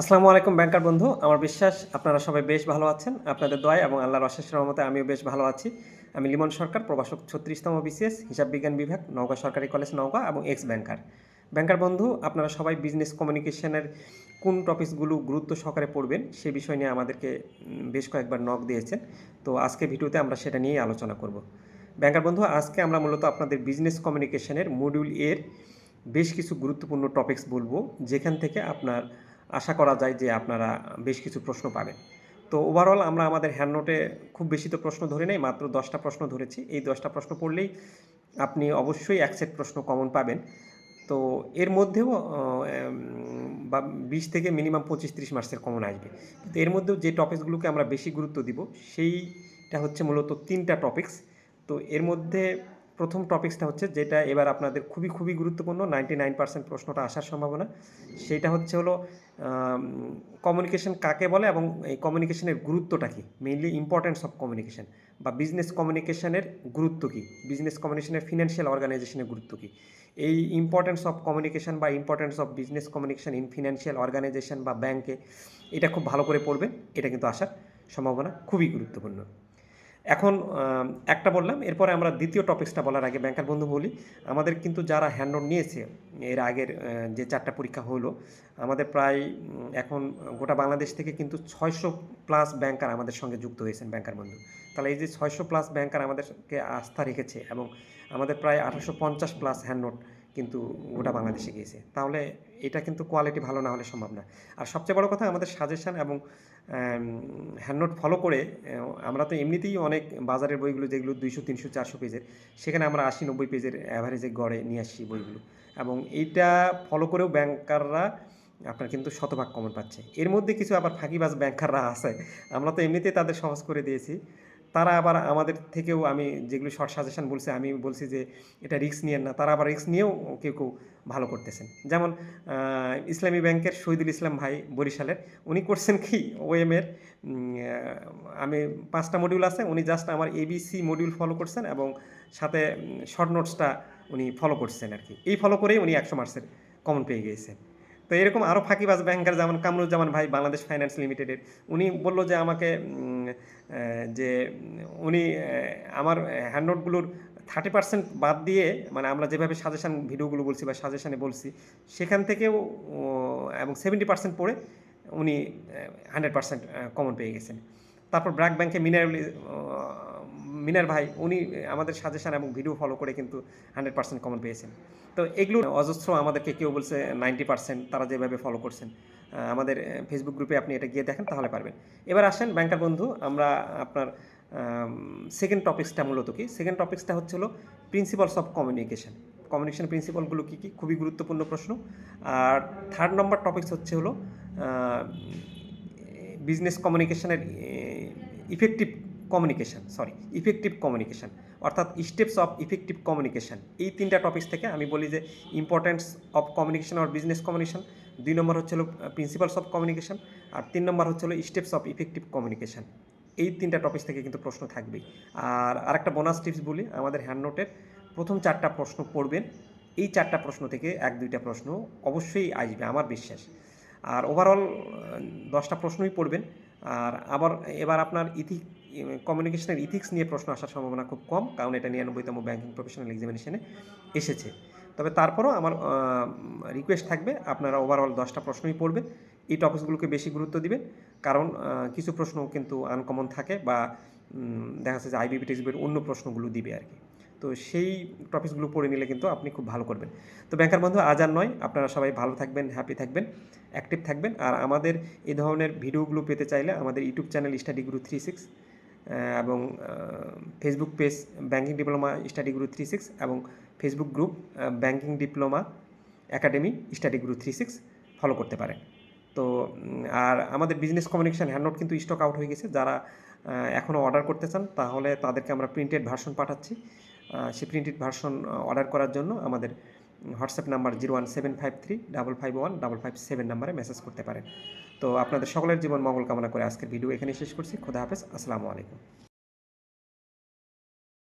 আসসালামু আলাইকুম ব্যাংকার বন্ধু, আমার বিশ্বাস আপনারা সবাই বেশ ভালো আছেন। আপনাদের দয় এবং আল্লাহর অশেষ রহমতে আমিও বেশ ভালো আছি। আমি লিমন সরকার প্রবাসক ছত্রিশতম বিসিএস, হিসাব বিজ্ঞান বিভাগ, নওগাঁ সরকারি কলেজ, নওগাঁ এবং এক্স ব্যাংকার। ব্যাংকার বন্ধু, আপনারা সবাই বিজনেস কমিউনিকেশনের কোন টপিকসগুলো গুরুত্ব সহকারে পড়বেন, সে বিষয় নিয়ে আমাদেরকে বেশ কয়েকবার নক দিয়েছেন। তো আজকে ভিডিওতে আমরা সেটা নিয়েই আলোচনা করব। ব্যাংকার বন্ধু, আজকে আমরা মূলত আপনাদের বিজনেস কমিউনিকেশনের মডিউল এর বেশ কিছু গুরুত্বপূর্ণ টপিকস বলব, যেখান থেকে আপনার আশা করা যায় যে আপনারা বেশ কিছু প্রশ্ন পাবেন। তো ওভারঅল আমরা আমাদের হ্যান্ড নোটে খুব বেশি তো প্রশ্ন ধরে নেই, মাত্র দশটা প্রশ্ন ধরেছি। এই দশটা প্রশ্ন পড়লেই আপনি অবশ্যই এক সেট প্রশ্ন কমন পাবেন। তো এর মধ্যেও বা বিশ থেকে মিনিমাম পঁচিশ তিরিশ মার্কসের কমন আসবে। কিন্তু এর মধ্যেও যে টপিকসগুলোকে আমরা বেশি গুরুত্ব দিব, সেইটা হচ্ছে মূলত তিনটা টপিকস তো এর মধ্যে প্রথম টপিকসটা হচ্ছে যেটা এবার আপনাদের খুবই খুবই গুরুত্বপূর্ণ নাইনটি নাইন পার্সেন্ট প্রশ্নটা আসার সম্ভাবনা। সেটা হচ্ছে হলো কমিউনিকেশন কাকে বলে এবং এই কমিউনিকেশনের গুরুত্বটা কী? মেইনলি ইম্পর্টেন্স অফ কমিউনিকেশন বা বিজনেস কমিউনিকেশনের গুরুত্ব কী? বিজনেস কমিউনিকেশনের ফিনান্সিয়াল অর্গানাইজেশনের গুরুত্ব কী? এই ইম্পর্টেন্স অফ কমিউনিকেশন বা importance of business communication in financial organisation বা ব্যাংকে এটা খুব ভালো করে পড়বেন, এটা কিন্তু আসার সম্ভাবনা খুবই গুরুত্বপূর্ণ। এখন একটা বললাম, এরপরে আমরা দ্বিতীয় টপিকসটা বলার আগে, ব্যাংকার বন্ধু বলি, আমাদের কিন্তু যারা হ্যান্ড নিয়েছে, এর আগের যে চারটা পরীক্ষা হলো, আমাদের প্রায় এখন গোটা বাংলাদেশ থেকে কিন্তু ছয়শো প্লাস ব্যাংকার আমাদের সঙ্গে যুক্ত হয়েছেন, ব্যাংকার বন্ধু। তাহলে এই যে ছয়শো প্লাস ব্যাংকার আমাদেরকে আস্থা রেখেছে এবং আমাদের প্রায় আঠারোশো পঞ্চাশ প্লাস হ্যান্ড নোট কিন্তু গোটা বাংলাদেশে গিয়েছে। তাহলে এটা কিন্তু কোয়ালিটি ভালো না হলে সম্ভব না। আর সবচেয়ে বড় কথা আমাদের সাজেশন এবং হ্যান্ড নোট ফলো করে আমরা তো এমনিতেই অনেক বাজারের বইগুলো যেগুলো দুইশো, তিনশো, চারশো পেজের, সেখানে আমরা আশি, নব্বই পেজের অ্যাভারেজে গড়ে নিয়ে আসছি বইগুলো। এবং এইটা ফলো করেও ব্যাংকাররা আপনার কিন্তু শতভাগ কমন পাচ্ছে। এর মধ্যে কিছু আবার ফাঁকিবাজ ব্যাংকাররা আছে। আমরা তো এমনিতেই তাদের সহজ করে দিয়েছি। তারা আবার আমাদের থেকেও আমি যেগুলো শর্ট সাজেশন বলছে, আমি বলছি যে এটা রিস্ক নিয়েন না, তারা আবার রিস্ক নিয়েও কেউ কেউ ভালো করতেছেন। যেমন ইসলামী ব্যাংকের শহীদুল ইসলাম ভাই বরিশালের, উনি করছেন কি ওএমের আমি পাঁচটা মডিউল আছে, উনি জাস্ট আমার এবিসি মডিউল ফলো করছেন এবং সাথে শর্ট নোটসটা উনি ফলো করছেন আর কি। এই ফলো করেই উনি একশো মার্কসের কমন পেয়ে গিয়েছেন। তো এরকম আরও ফাঁকিবাজ ব্যাংকার যেমন কামরুজ্জামান ভাই বাংলাদেশ ফাইন্যান্স লিমিটেডের উনি বলল যে আমাকে যে উনি আমার হ্যান্ডনোটগুলোর থার্টি পার্সেন্ট বাদ দিয়ে মানে আমরা যেভাবে সাজেশান ভিডিওগুলো বলছি বা সাজেশানে বলছি, সেখান থেকেও এবং সেভেন্টি পার্সেন্ট পড়ে উনি হান্ড্রেড পার্সেন্ট কমন পেয়ে গেছেন। তারপর ব্র্যাক ব্যাংকে মিনার মিনার ভাই, উনি আমাদের সাজেশন এবং ভিডিও ফলো করে কিন্তু হান্ড্রেড পার্সেন্ট কমন পেয়েছেন। তো এগুলো অজস্র আমাদেরকে কেউ বলছে নাইনটি পার্সেন্ট তারা যেভাবে ফলো করছেন আমাদের ফেসবুক গ্রুপে আপনি এটা গিয়ে দেখেন, তাহলে পারবেন। এবার আসেন ব্যাংকার বন্ধু, আমরা আপনার সেকেন্ড টপিক্সটা মূলত কি? সেকেন্ড টপিক্সটা হচ্ছে হলো প্রিন্সিপালস অফ কমিউনিকেশন কমিউনিকেশন প্রিন্সিপালগুলো কী কী? খুবই গুরুত্বপূর্ণ প্রশ্ন। আর থার্ড নম্বর টপিক্স হচ্ছে হলো বিজনেস কমিউনিকেশনের effective communication sorry effective communication অর্থাৎ স্টেপস অফ ইফেক্টিভ কমিউনিকেশন এই তিনটা টপিক্স থেকে আমি বলি যে ইম্পর্টেন্স অফ কমিউনিকেশন আর বিজনেস কমিউনিকেশন দুই নম্বর হচ্ছে হলো প্রিন্সিপালস অফ কমিউনিকেশন আর তিন নম্বর হচ্ছে হলো স্টেপস অফ ইফেক্টিভ কমিউনিকেশন এই তিনটা টপিক্স থেকে কিন্তু প্রশ্ন থাকবেই। আর আরেকটা বোনাস টিপস বলি, আমাদের হ্যান্ড নোটের প্রথম চারটা প্রশ্ন পড়বেন, এই চারটা প্রশ্ন থেকে এক দুইটা প্রশ্ন অবশ্যই আসবে আমার বিশ্বাস। আর ওভারঅল দশটা প্রশ্নই পড়বেন। আর আবার, এবার আপনার ইথিক কমিউনিকেশনের ইথিক্স নিয়ে প্রশ্ন আসার সম্ভাবনা খুব কম, কারণ এটা নিরানব্বইতম ব্যাংকিং প্রফেশনাল এক্সামিনেশনে এসেছে। তবে তারপরও আমার রিকোয়েস্ট থাকবে, আপনারা ওভারঅল দশটা প্রশ্নই পড়বেন। এই টপিকসগুলোকে বেশি গুরুত্ব দিবেন, কারণ কিছু প্রশ্ন কিন্তু আনকমন থাকে বা দেখা যাচ্ছে যে আইবিবি টেক্সটের অন্য প্রশ্নগুলো দিবে আর কি। তো সেই টপিকসগুলো পড়ে নিলে কিন্তু আপনি খুব ভালো করবেন। তো ব্যাংকার বন্ধু, আজ আর নয়। আপনারা সবাই ভালো থাকবেন হ্যাপি থাকবেন অ্যাক্টিভ থাকবেন। আর আমাদের এই ধরনের ভিডিওগুলো পেতে চাইলে আমাদের YouTube channel study guru three six এবং Facebook page banking diploma study guru three six এবং Facebook group banking diploma academy study group three six follow করতে পারেন। তো আর আমাদের বিজনেস কমিউনিকেশান হ্যান্ডনোট কিন্তু স্টক আউট হয়ে গেছে। যারা এখনও অর্ডার করতে চান, তাহলে তাদেরকে আমরা প্রিন্টেড ভার্সন পাঠাচ্ছি। সেই প্রিন্টেড ভার্সন অর্ডার করার জন্য আমাদের WhatsApp number zero one seven five three double five one double five seven নাম্বারে মেসেজ করতে পারেন। তো আপনাদের সকলের জীবন মঙ্গল কামনা করে আজকের ভিডিও এখানে শেষ করছি। খোদা হাফেজ। আসসালামু আলাইকুম।